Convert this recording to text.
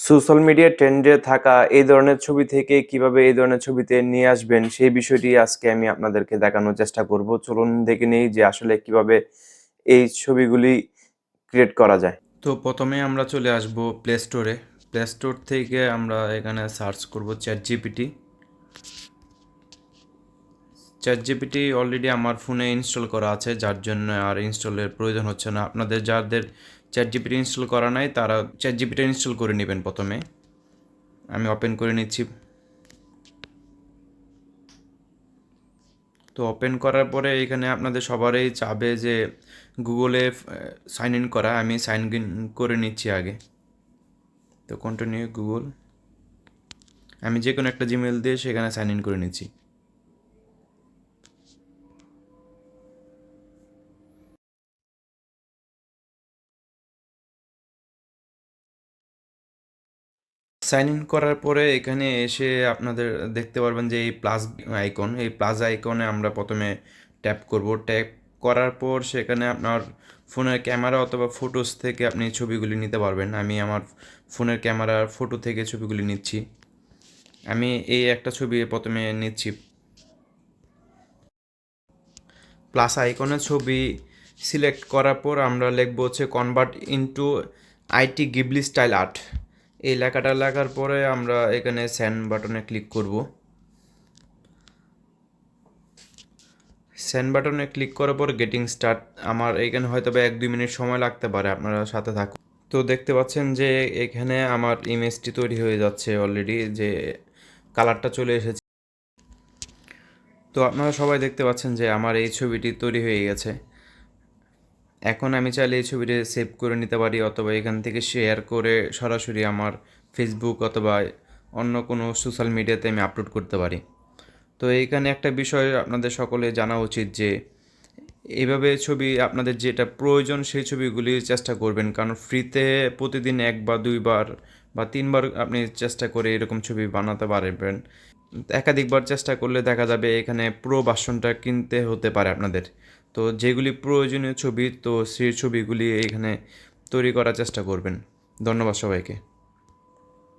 Social media ট্রেন্ডে থাকা এই ধরনের ছবি থেকে কীভাবে এই ধরনের ছবিতে নিয়ে আসবেন, সেই বিষয়টি আজকে আমি আপনাদেরকে দেখানোর চেষ্টা করব। চলুন দেখে নেই যে আসলে কীভাবে এই ছবিগুলি ক্রিয়েট করা যায়। তো প্রথমে আমরা চলে আসব প্লে স্টোরে প্লে স্টোর থেকে আমরা এখানে সার্চ করব chat GPT chat GPT already আমার ফোনে ইনস্টল করা আছে, যার জন্য আর ইনস্টলের প্রয়োজন হচ্ছে না। আপনাদের যাদের চ্যাট জিপিটি ইনস্টল করা নাই, তারা চ্যাট জিপিটি ইনস্টল করে নেবেন প্রথমে। আমি ওপেন করে নিচ্ছি। তো ওপেন করার পরে এখানে আপনাদের সবারই চাবে যে গুগলে সাইন ইন করা। আমি সাইন ইন করে নিচ্ছি আগে। তো কন্টিনিউ গুগল আমি যে কোনো একটা জিমেল দিয়ে সেখানে সাইন ইন করে নিচ্ছি। সাইন ইন করার পরে এখানে এসে আপনাদের দেখতে পারবেন যে এই প্লাস আইকন এই প্লাস আইকনে আমরা প্রথমে ট্যাপ করব। ট্যাপ করার পর সেখানে আপনার ফোনের ক্যামেরা অথবা ফটোস থেকে আপনি ছবিগুলি নিতে পারবেন। আমি আমার ফোনের ক্যামেরার ফটো থেকে ছবিগুলি নিচ্ছি। আমি এই একটা ছবি প্রথমে নিচ্ছি। প্লাস আইকনের ছবি সিলেক্ট করার পর আমরা লিখব হচ্ছে convert into it Ghibli style art এই লেখাটা লেখার পরে আমরা এখানে সেন্ড বাটনে ক্লিক করব। সেন্ড বাটনে ক্লিক করার পর গেটিং স্টার্ট আমার এখানে হয়তো বা এক দুই মিনিট সময় লাগতে পারে, আপনারা সাথে থাকুন। তো দেখতে পাচ্ছেন যে এখানে আমার ইমেজটি তৈরি হয়ে যাচ্ছে অলরেডি যে কালারটা চলে এসেছে। তো আপনারা সবাই দেখতে পাচ্ছেন যে আমার এই ছবিটি তৈরি হয়ে গেছে। এখন আমি চাইলে এই ছবিটি সেভ করে নিতে পারি অথবা এখান থেকে শেয়ার করে সরাসরি আমার ফেসবুক অথবা অন্য কোনো সোশ্যাল মিডিয়াতে আমি আপলোড করতে পারি। তো এইখানে একটা বিষয় আপনাদের সকলে জানা উচিত যে এইভাবে ছবি আপনাদের যেটা প্রয়োজন সেই ছবিগুলি চেষ্টা করবেন। কারণ ফ্রিতে প্রতিদিন এক বা দুইবার বা তিনবার আপনি চেষ্টা করে এরকম ছবি বানাতে পারবেন। একাধিকবার চেষ্টা করলে দেখা যাবে এখানে প্রো ভার্সনটা কিনতে হতে পারে আপনাদের। তো যেগুলি প্রয়োজনীয় ছবি তো সেই ছবিগুলি এখানে তৈরি করার চেষ্টা করবেন। ধন্যবাদ সবাইকে।